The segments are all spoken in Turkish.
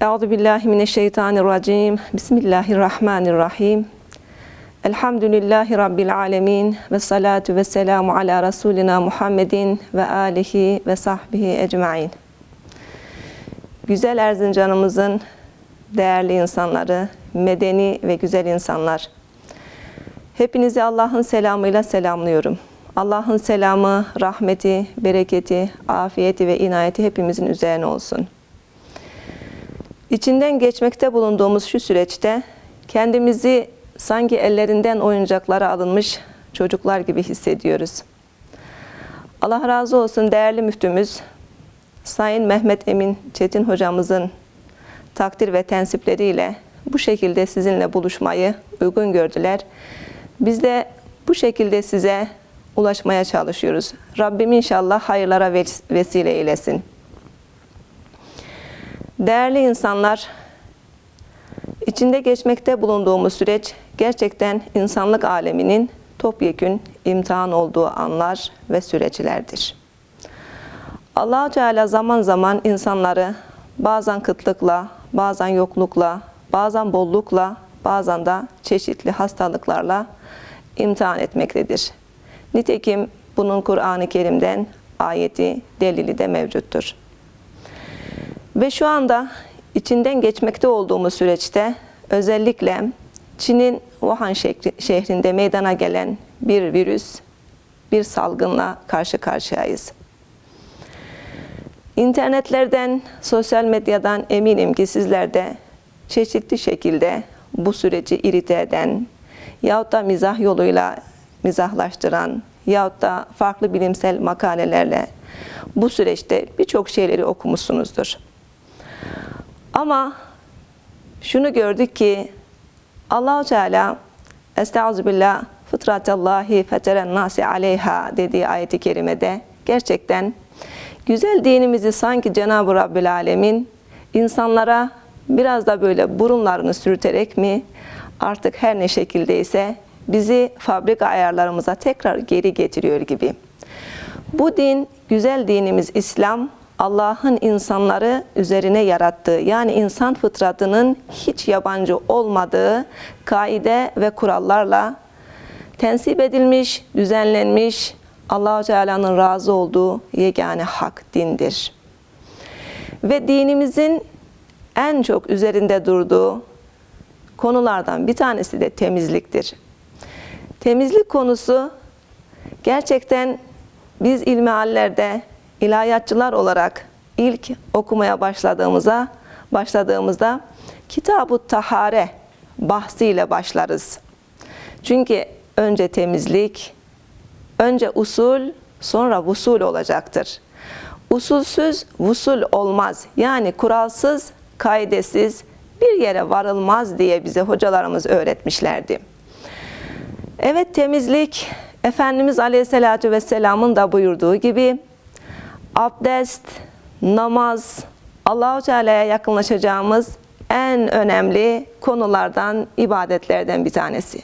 Euzu billahi mineşşeytanirracim. Bismillahirrahmanirrahim. Elhamdülillahi rabbil alamin ve salatu ve selamu ala rasulina Muhammedin ve alihi ve sahbihi ecmaîn. Güzel Erzincanımızın değerli insanları, medeni ve güzel insanlar. Hepinizi Allah'ın selamıyla selamlıyorum. Allah'ın selamı, rahmeti, bereketi, afiyeti ve inayeti hepimizin üzerine olsun. İçinden geçmekte bulunduğumuz şu süreçte kendimizi sanki ellerinden oyuncaklara alınmış çocuklar gibi hissediyoruz. Allah razı olsun değerli müftümüz Sayın Mehmet Emin Çetin hocamızın takdir ve tensipleriyle bu şekilde sizinle buluşmayı uygun gördüler. Biz de bu şekilde size ulaşmaya çalışıyoruz. Rabbim inşallah hayırlara vesile eylesin. Değerli insanlar, içinde geçmekte bulunduğumuz süreç gerçekten insanlık aleminin topyekün imtihan olduğu anlar ve süreçlerdir. allah Teala zaman zaman insanları bazen kıtlıkla, bazen yoklukla, bazen bollukla, bazen de çeşitli hastalıklarla imtihan etmektedir. Nitekim bunun Kur'an-ı Kerim'den ayeti, delili de mevcuttur. Ve şu anda içinden geçmekte olduğumuz süreçte özellikle Çin'in Wuhan şehrinde meydana gelen bir virüs, bir salgınla karşı karşıyayız. İnternetlerden, sosyal medyadan eminim ki sizler de çeşitli şekilde bu süreci irite eden yahut da mizah yoluyla mizahlaştıran yahut da farklı bilimsel makalelerle bu süreçte birçok şeyleri okumuşsunuzdur. Ama şunu gördük ki Allahu Teala Estağfirullah fıtratallahi feteren nasi aleyha dediği ayeti kerimede gerçekten güzel dinimizi sanki Cenab-ı Rabbül Alemin insanlara biraz da böyle burunlarını sürterek mi artık her ne şekildeyse bizi fabrika ayarlarımıza tekrar geri getiriyor gibi. Bu din, güzel dinimiz İslam, Allah'ın insanları üzerine yarattığı yani insan fıtratının hiç yabancı olmadığı kaide ve kurallarla tensip edilmiş, düzenlenmiş, Allahu Teala'nın razı olduğu yegane hak dindir. Ve dinimizin en çok üzerinde durduğu konulardan bir tanesi de temizliktir. Temizlik konusu gerçekten biz ilmihallerde ilahiyatçılar olarak ilk okumaya başladığımızda başladığımızda Kitab-ı Tahare bahsiyle başlarız. Çünkü önce temizlik, önce usul, sonra vusul olacaktır. Usulsüz vusul olmaz. Yani kuralsız, kaidesiz bir yere varılmaz diye bize hocalarımız öğretmişlerdi. Evet temizlik Efendimiz Aleyhisselatü Vesselam'ın da buyurduğu gibi abdest, namaz, Allahu Teala'ya yakınlaşacağımız en önemli konulardan, ibadetlerden bir tanesi.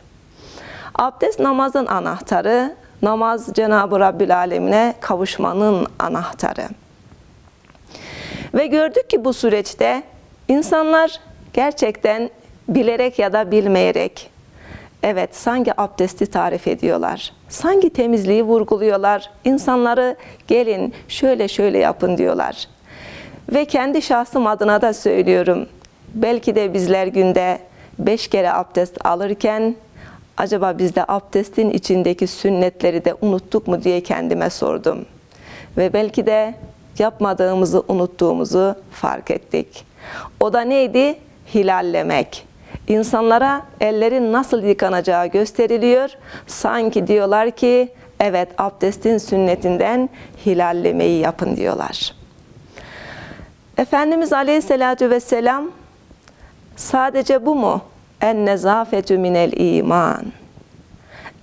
Abdest namazın anahtarı, namaz Cenab-ı Rabbül Alemine kavuşmanın anahtarı. Ve gördük ki bu süreçte insanlar gerçekten bilerek ya da bilmeyerek evet sanki abdesti tarif ediyorlar. Sanki temizliği vurguluyorlar. İnsanları gelin şöyle şöyle yapın diyorlar. Ve kendi şahsım adına da söylüyorum. Belki de bizler günde beş kere abdest alırken acaba biz de abdestin içindeki sünnetleri de unuttuk mu diye kendime sordum. Ve belki de yapmadığımızı unuttuğumuzu fark ettik. O da neydi? Hilallemek. İnsanlara ellerin nasıl yıkanacağı gösteriliyor. Sanki diyorlar ki evet abdestin sünnetinden hilallemeyi yapın diyorlar. Efendimiz Aleyhisselatü Vesselam sadece bu mu? En nezafetü minel iman.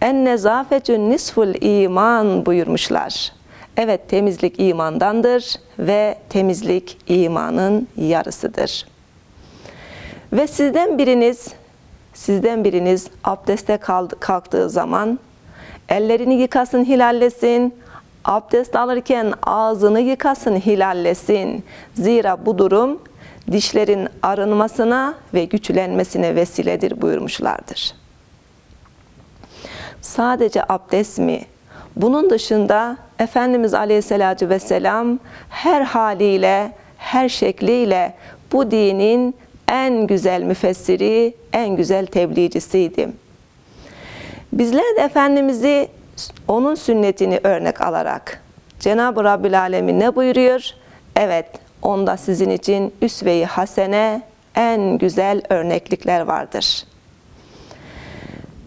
En nezafetü nisful iman buyurmuşlar. Evet temizlik imandandır ve temizlik imanın yarısıdır. Ve sizden biriniz sizden biriniz abdeste kalktığı zaman ellerini yıkasın, hilallesin. Abdest alırken ağzını yıkasın, hilallesin. Zira bu durum dişlerin arınmasına ve güçlenmesine vesiledir buyurmuşlardır. Sadece abdest mi? Bunun dışında Efendimiz Aleyhisselatü Vesselam her haliyle, her şekliyle bu dinin en güzel müfessiri, en güzel tebliğcisiydi. Bizler de Efendimiz'i onun sünnetini örnek alarak Cenab-ı Rabbül Alemin ne buyuruyor? Evet, onda sizin için üsve-i hasene en güzel örneklikler vardır.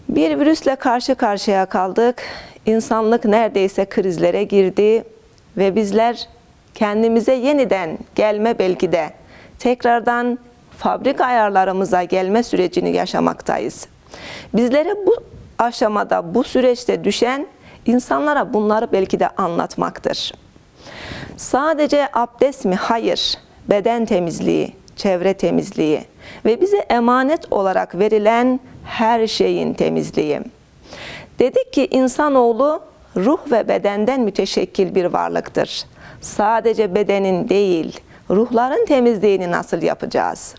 Bir virüsle karşı karşıya kaldık. İnsanlık neredeyse krizlere girdi ve bizler kendimize yeniden gelme belki de tekrardan fabrika ayarlarımıza gelme sürecini yaşamaktayız. Bizlere bu aşamada, bu süreçte düşen insanlara bunları belki de anlatmaktır. Sadece abdest mi? Hayır. Beden temizliği, çevre temizliği ve bize emanet olarak verilen her şeyin temizliği. Dedik ki insanoğlu ruh ve bedenden müteşekkil bir varlıktır. Sadece bedenin değil, ruhların temizliğini nasıl yapacağız?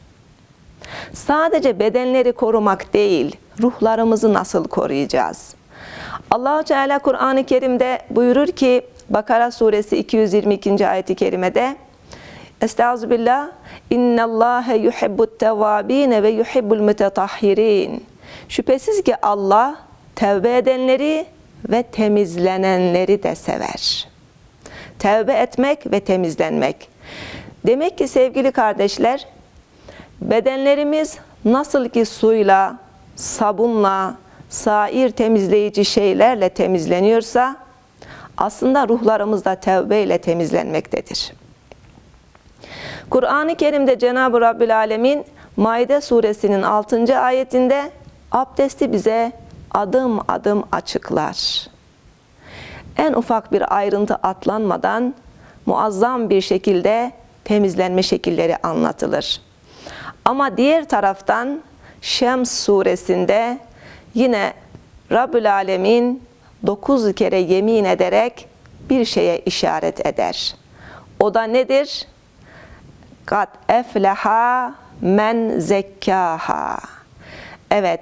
Sadece bedenleri korumak değil, ruhlarımızı nasıl koruyacağız? Allahu Teala Kur'an-ı Kerim'de buyurur ki Bakara suresi 222. ayeti kerimede Estağfirullah İnnallâhe yuhibbut tevâbîne ve yuhibbul mütetahhirin Şüphesiz ki Allah tevbe edenleri ve temizlenenleri de sever. Tevbe etmek ve temizlenmek. Demek ki sevgili kardeşler, bedenlerimiz nasıl ki suyla, sabunla, sair temizleyici şeylerle temizleniyorsa, aslında ruhlarımız da tevbe ile temizlenmektedir. Kur'an-ı Kerim'de Cenab-ı Rabbül Alemin Maide suresinin 6. ayetinde abdesti bize adım adım açıklar. En ufak bir ayrıntı atlanmadan muazzam bir şekilde temizlenme şekilleri anlatılır. Ama diğer taraftan Şems suresinde yine Rabbül Alemin dokuz kere yemin ederek bir şeye işaret eder. O da nedir? Kat efleha men zekkaha. Evet,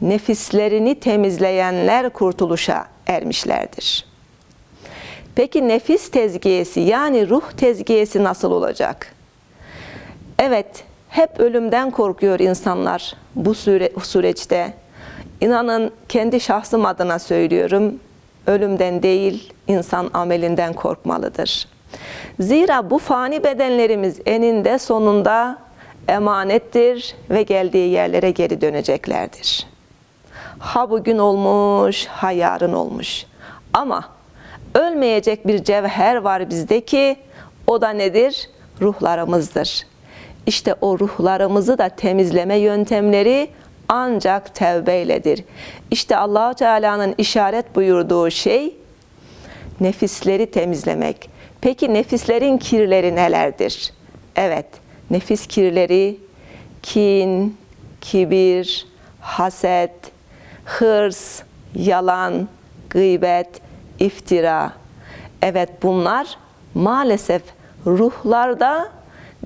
nefislerini temizleyenler kurtuluşa ermişlerdir. Peki nefis tezkiyesi yani ruh tezkiyesi nasıl olacak? Evet, hep ölümden korkuyor insanlar bu süre, süreçte. İnanın kendi şahsım adına söylüyorum. Ölümden değil, insan amelinden korkmalıdır. Zira bu fani bedenlerimiz eninde sonunda emanettir ve geldiği yerlere geri döneceklerdir. Ha bugün olmuş, ha yarın olmuş. Ama ölmeyecek bir cevher var bizdeki, o da nedir? Ruhlarımızdır. İşte o ruhlarımızı da temizleme yöntemleri ancak tevbeyledir. İşte Allahu Teala'nın işaret buyurduğu şey nefisleri temizlemek. Peki nefislerin kirleri nelerdir? Evet, nefis kirleri kin, kibir, haset, hırs, yalan, gıybet, iftira. Evet bunlar maalesef ruhlarda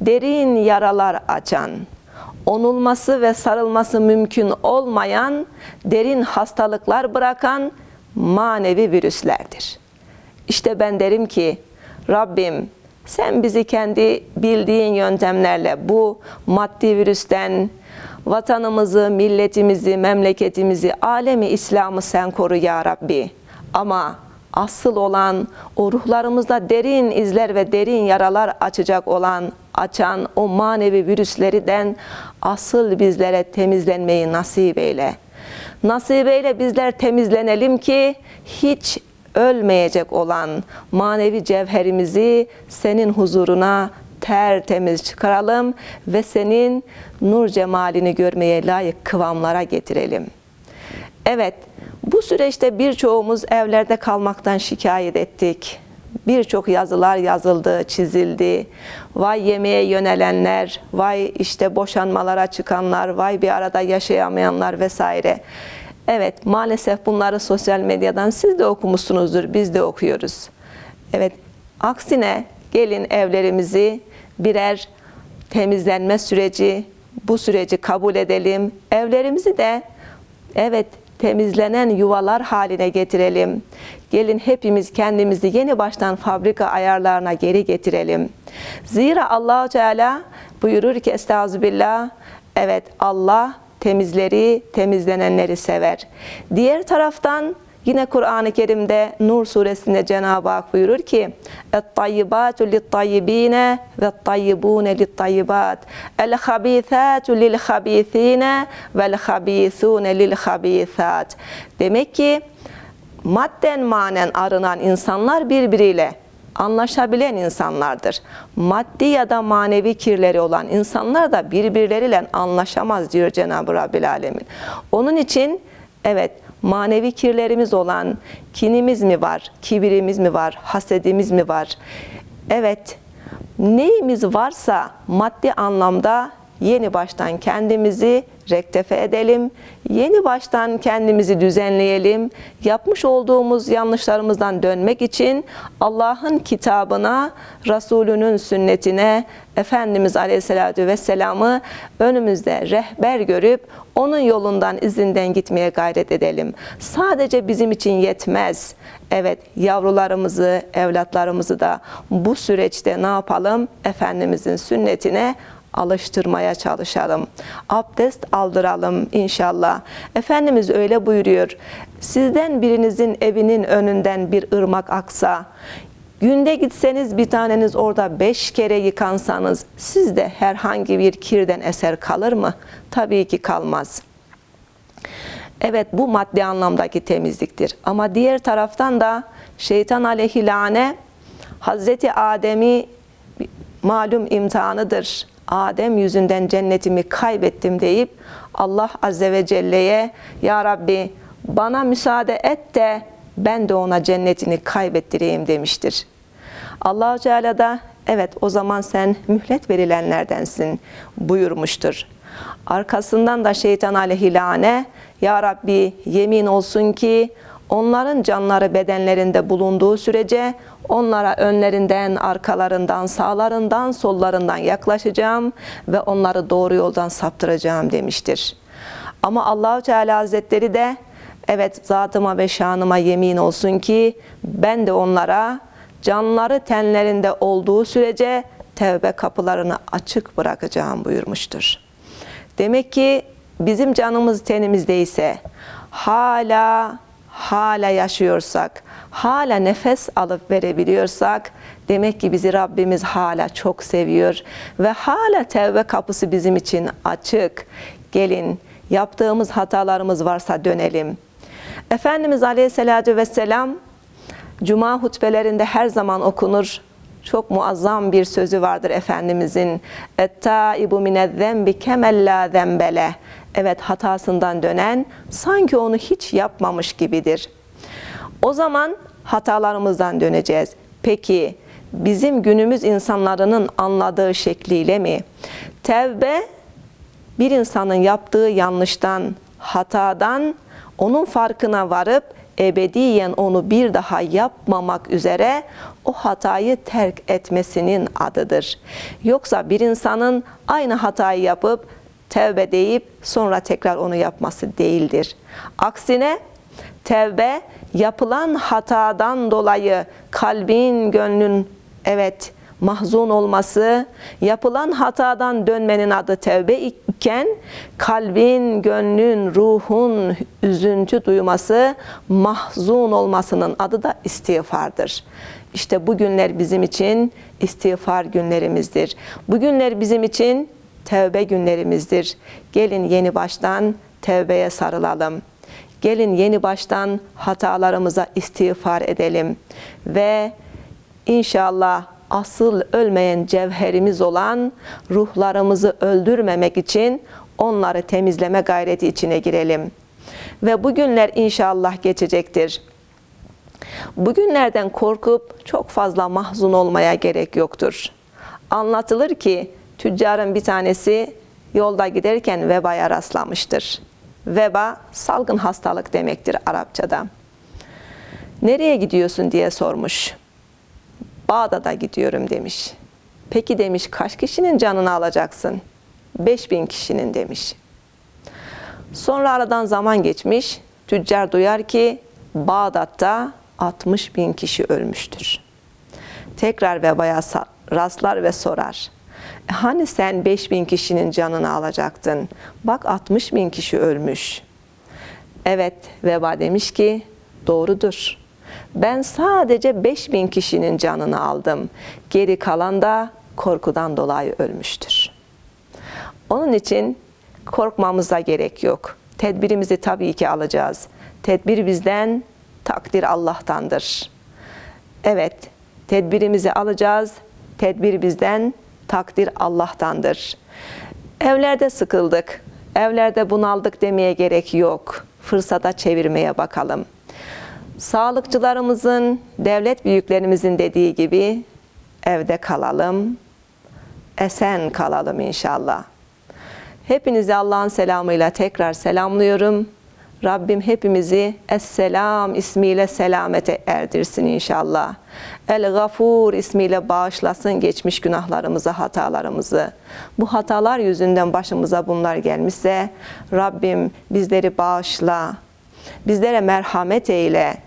derin yaralar açan, onulması ve sarılması mümkün olmayan derin hastalıklar bırakan manevi virüslerdir. İşte ben derim ki Rabbim sen bizi kendi bildiğin yöntemlerle bu maddi virüsten vatanımızı, milletimizi, memleketimizi, alemi İslam'ı sen koru ya Rabbi. Ama asıl olan o ruhlarımızda derin izler ve derin yaralar açacak olan, açan o manevi virüslerden asıl bizlere temizlenmeyi nasip eyle. Nasip eyle bizler temizlenelim ki hiç ölmeyecek olan manevi cevherimizi senin huzuruna tertemiz çıkaralım ve senin nur cemalini görmeye layık kıvamlara getirelim. Evet, bu süreçte birçoğumuz evlerde kalmaktan şikayet ettik. Birçok yazılar yazıldı, çizildi. Vay yemeğe yönelenler, vay işte boşanmalara çıkanlar, vay bir arada yaşayamayanlar vesaire. Evet, maalesef bunları sosyal medyadan siz de okumuşsunuzdur, biz de okuyoruz. Evet, aksine gelin evlerimizi birer temizlenme süreci, bu süreci kabul edelim. Evlerimizi de evet temizlenen yuvalar haline getirelim. Gelin hepimiz kendimizi yeni baştan fabrika ayarlarına geri getirelim. Zira Allahu Teala buyurur ki Estağfirullah. Evet Allah temizleri, temizlenenleri sever. Diğer taraftan Yine Kur'an-ı Kerim'de Nur suresinde Cenab-ı Hak buyurur ki اَتْطَيِّبَاتُ لِلطَّيِّب۪ينَ وَالطَّيِّبُونَ لِلطَّيِّبَاتِ الْخَب۪يثَاتُ لِلْخَب۪يث۪ينَ وَالْخَب۪يثُونَ لِلْخَب۪يثَاتِ Demek ki madden manen arınan insanlar birbiriyle anlaşabilen insanlardır. Maddi ya da manevi kirleri olan insanlar da birbirleriyle anlaşamaz diyor Cenab-ı Rabbil Alemin. Onun için evet manevi kirlerimiz olan kinimiz mi var, kibirimiz mi var, hasedimiz mi var? Evet, neyimiz varsa maddi anlamda yeni baştan kendimizi rektefe edelim. Yeni baştan kendimizi düzenleyelim. Yapmış olduğumuz yanlışlarımızdan dönmek için Allah'ın kitabına, Resulünün sünnetine, Efendimiz Aleyhisselatü Vesselam'ı önümüzde rehber görüp onun yolundan, izinden gitmeye gayret edelim. Sadece bizim için yetmez. Evet, yavrularımızı, evlatlarımızı da bu süreçte ne yapalım? Efendimizin sünnetine alıştırmaya çalışalım. Abdest aldıralım inşallah. Efendimiz öyle buyuruyor. Sizden birinizin evinin önünden bir ırmak aksa, günde gitseniz bir taneniz orada beş kere yıkansanız sizde herhangi bir kirden eser kalır mı? Tabii ki kalmaz. Evet bu maddi anlamdaki temizliktir. Ama diğer taraftan da şeytan aleyhilane Hazreti Adem'i malum imtihanıdır. Adem yüzünden cennetimi kaybettim deyip Allah Azze ve Celle'ye Ya Rabbi bana müsaade et de ben de ona cennetini kaybettireyim demiştir. allah Teala da evet o zaman sen mühlet verilenlerdensin buyurmuştur. Arkasından da şeytan aleyhilane Ya Rabbi yemin olsun ki onların canları bedenlerinde bulunduğu sürece onlara önlerinden, arkalarından, sağlarından, sollarından yaklaşacağım ve onları doğru yoldan saptıracağım demiştir. Ama Allahu Teala Hazretleri de evet zatıma ve şanıma yemin olsun ki ben de onlara canları tenlerinde olduğu sürece tevbe kapılarını açık bırakacağım buyurmuştur. Demek ki bizim canımız tenimizdeyse hala hala yaşıyorsak, hala nefes alıp verebiliyorsak demek ki bizi Rabbimiz hala çok seviyor ve hala tevbe kapısı bizim için açık. Gelin yaptığımız hatalarımız varsa dönelim. Efendimiz Aleyhisselatü Vesselam Cuma hutbelerinde her zaman okunur. Çok muazzam bir sözü vardır Efendimizin. Ettaibu minezzembi kemella zembele. Evet hatasından dönen sanki onu hiç yapmamış gibidir. O zaman hatalarımızdan döneceğiz. Peki bizim günümüz insanların anladığı şekliyle mi? Tevbe bir insanın yaptığı yanlıştan, hatadan onun farkına varıp ebediyen onu bir daha yapmamak üzere o hatayı terk etmesinin adıdır. Yoksa bir insanın aynı hatayı yapıp tevbe deyip sonra tekrar onu yapması değildir. Aksine tevbe yapılan hatadan dolayı kalbin, gönlün evet mahzun olması, yapılan hatadan dönmenin adı tevbe iken kalbin, gönlün, ruhun üzüntü duyması, mahzun olmasının adı da istiğfardır. İşte bu günler bizim için istiğfar günlerimizdir. Bu günler bizim için tevbe günlerimizdir. Gelin yeni baştan tevbeye sarılalım. Gelin yeni baştan hatalarımıza istiğfar edelim ve inşallah asıl ölmeyen cevherimiz olan ruhlarımızı öldürmemek için onları temizleme gayreti içine girelim. Ve bu günler inşallah geçecektir. Bugünlerden korkup çok fazla mahzun olmaya gerek yoktur. Anlatılır ki tüccarın bir tanesi yolda giderken vebaya rastlamıştır. Veba salgın hastalık demektir Arapçada. Nereye gidiyorsun diye sormuş. Bağdat'a gidiyorum demiş. Peki demiş kaç kişinin canını alacaksın? 5000 kişinin demiş. Sonra aradan zaman geçmiş. Tüccar duyar ki Bağdat'ta 60 bin kişi ölmüştür. Tekrar vebaya rastlar ve sorar. "E Hani sen 5 bin kişinin canını alacaktın? Bak 60 bin kişi ölmüş. Evet veba demiş ki doğrudur. Ben sadece 5 bin kişinin canını aldım. Geri kalan da korkudan dolayı ölmüştür. Onun için korkmamıza gerek yok. Tedbirimizi tabii ki alacağız. Tedbir bizden, takdir Allah'tandır. Evet, tedbirimizi alacağız. Tedbir bizden, takdir Allah'tandır. Evlerde sıkıldık, evlerde bunaldık demeye gerek yok. Fırsata çevirmeye bakalım. Sağlıkçılarımızın, devlet büyüklerimizin dediği gibi evde kalalım, esen kalalım inşallah. Hepinizi Allah'ın selamıyla tekrar selamlıyorum. Rabbim hepimizi Esselam ismiyle selamete erdirsin inşallah. El Gafur ismiyle bağışlasın geçmiş günahlarımızı, hatalarımızı. Bu hatalar yüzünden başımıza bunlar gelmişse Rabbim bizleri bağışla. Bizlere merhamet eyle.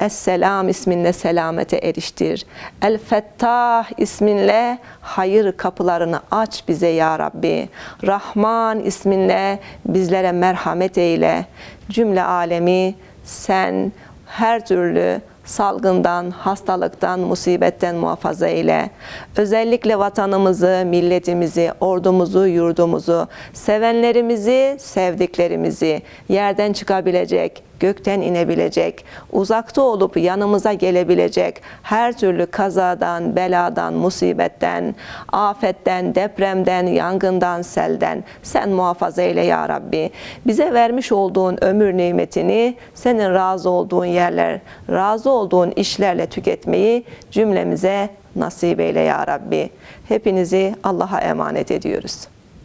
Esselam isminle selamete eriştir. El Fettah isminle hayır kapılarını aç bize ya Rabbi. Rahman isminle bizlere merhamet eyle. Cümle alemi sen her türlü salgından, hastalıktan, musibetten muhafaza eyle. Özellikle vatanımızı, milletimizi, ordumuzu, yurdumuzu, sevenlerimizi, sevdiklerimizi yerden çıkabilecek, gökten inebilecek, uzakta olup yanımıza gelebilecek her türlü kazadan, beladan, musibetten, afetten, depremden, yangından, selden sen muhafaza eyle ya Rabbi. Bize vermiş olduğun ömür nimetini senin razı olduğun yerler, razı olduğun işlerle tüketmeyi cümlemize nasip eyle ya Rabbi. Hepinizi Allah'a emanet ediyoruz.